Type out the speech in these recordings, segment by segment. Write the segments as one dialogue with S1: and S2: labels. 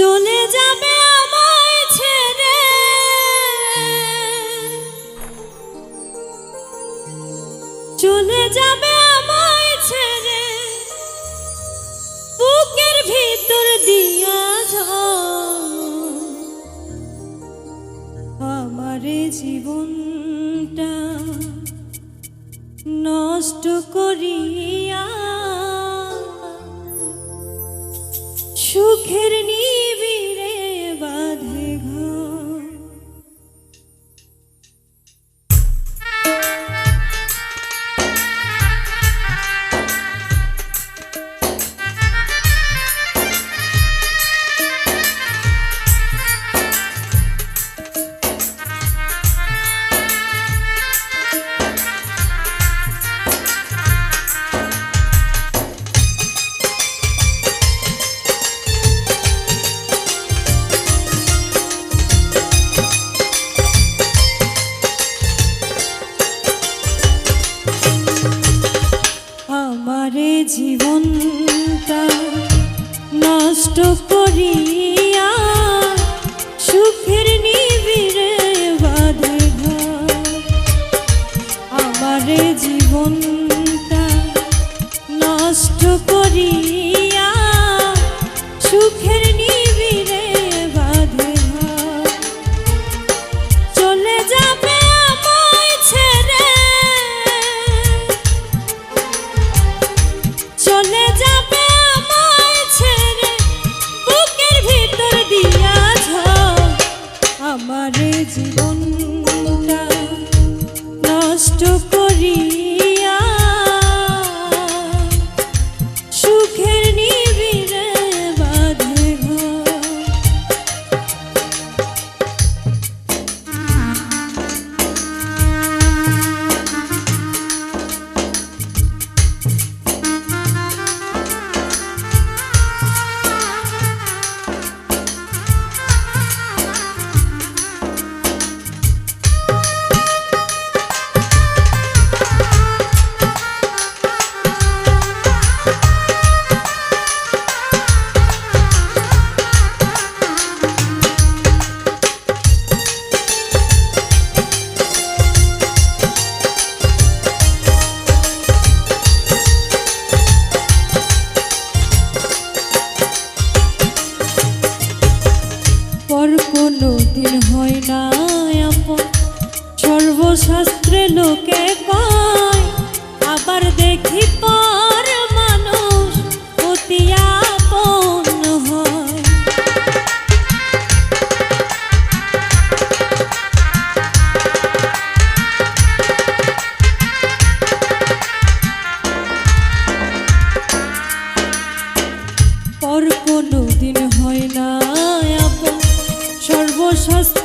S1: চলে যাবে আমায় ছেড়ে। চলে যাবে আমায় ছেড়ে। বুকের ভিতর দিয়া আমার জীবনটা নষ্ট করিয়া সুখের নি কোনো দিন হয় না আপন সর্বশাস্ত্র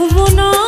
S1: রাখব না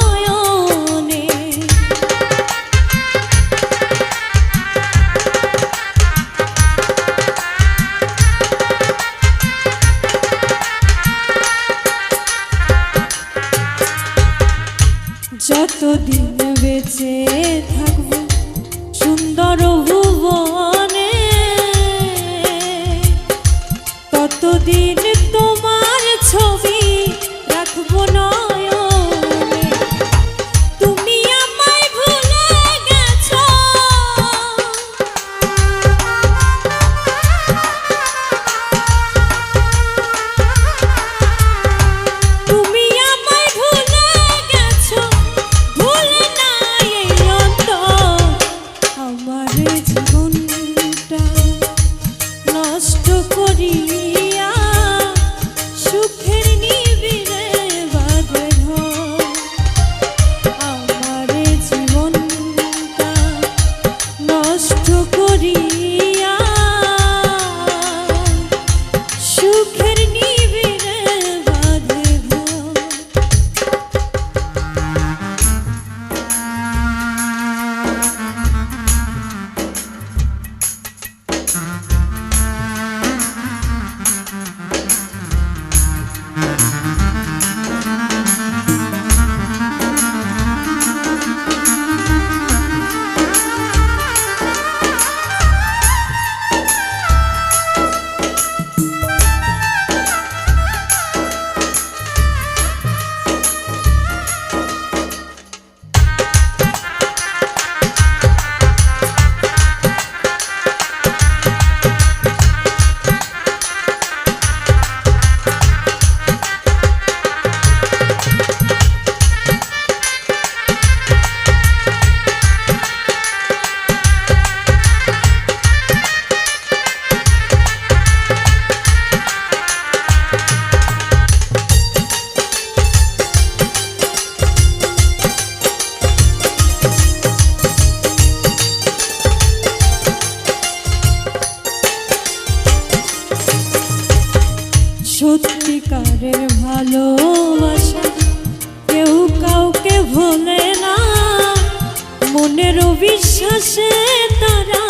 S1: বিশ্বাসে তারা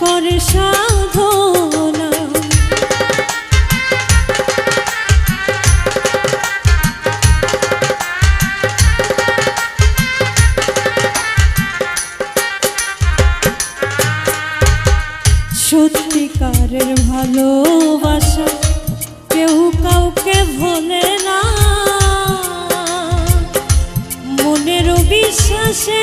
S1: করে সাধনা। সত্যিকারের ভালোবাসা কেউ কাউকে ভোলে না। মনের বিশ্বাসে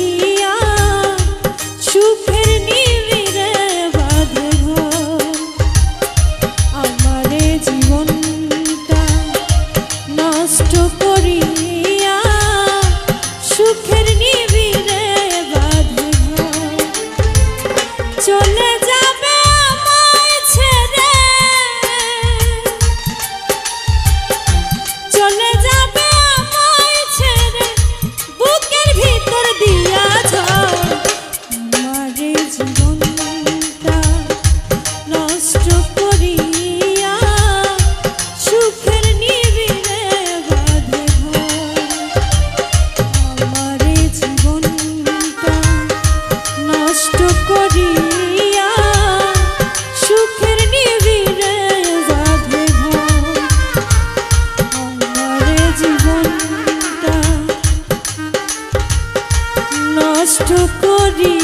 S1: জীবনটা নষ্ট করি।